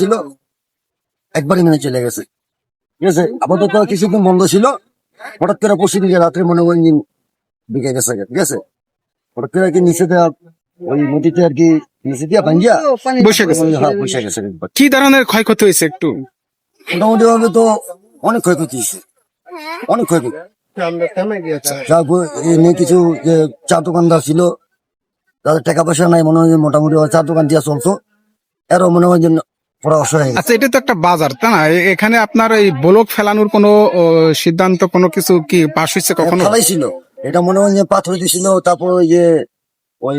ছিল। একবারই মেনে চলে গেছে। ঠিক আছে? আপাতত কিছুদিন বন্ধ ছিল। হঠাৎ করে পরশু দিকে রাত্রে মনে হয় ইঞ্জিন বিকে গেছে ঠিক আছে? হঠাৎ করে কি নিচে ওই নদীতে আর কি নিচে দিয়া ভাঙ্গিয়া বসে গেছে। হ্যাঁ বসে গেছে। কি ধরনের ক্ষয়ক্ষতি হয়েছে একটু? মোটামুটি ভাবে তো অনেক ক্ষয়ক্ষতি হয়েছে। অনেক ক্ষয়ক্ষতি। এমনি কিছু যে চা দোকানদার ছিল তাদের টাকা পয়সা নাই মনে হয় মোটামুটি চা দোকান দিয়া চলতো। এরও মনে হয় যে পড়া অসহায় আচ্ছা এটা তো একটা বাজার তাই না? এখানে আপনার এই ব্লক ফেলানোর কোনো সিদ্ধান্ত কোনো কিছু কি পাশ হয়েছে কখনো? ফালাই ছিল। এটা মনে হয় যে পাথর দিছিল তারপর ওই যে ওই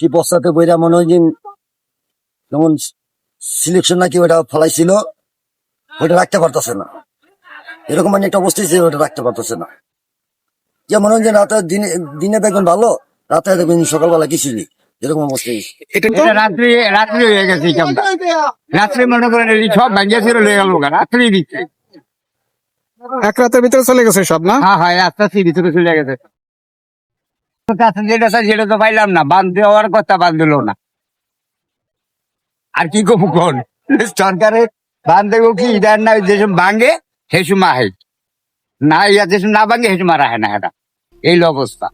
কি বস্তাতে বইরা মনে হয় যে যেমন সিলেকশন নাকি ওটা ফলাইছিল ওটা রাখতে পারতেছে না। এরকম মানে একটা অবস্থা ছিল ওটা রাখতে পারতেছে না। যে মনে হয় যে রাতে দিনে দিনে দেখবেন ভালো রাতে দেখবেন সকালবেলা কিছু নেই। এরকম অবস্থা এটা রাত্রি রাত্রি হয়ে গেছে রাত্রি মনে করেন এই সব ভাঙ্গিয়া ছিল লেগে গেল রাত্রি দিচ্ছে। এক রাতের ভিতরে চলে গেছে সব না? হ্যাঁ হ্যাঁ আস্তে আস্তে ভিতরে চলে গেছে। কাছে যেটা চাই সেটা তো পাইলাম না বাঁধ দেওয়ার কথা বাঁধ দিল না। আর কি কোন? সরকারের বাঁধ দেবো কি ইদার না যে সময় ভাঙে সে সময় আহে না ইয়া যে সময় না ভাঙে সে মারা রাখে না এটা এই অবস্থা।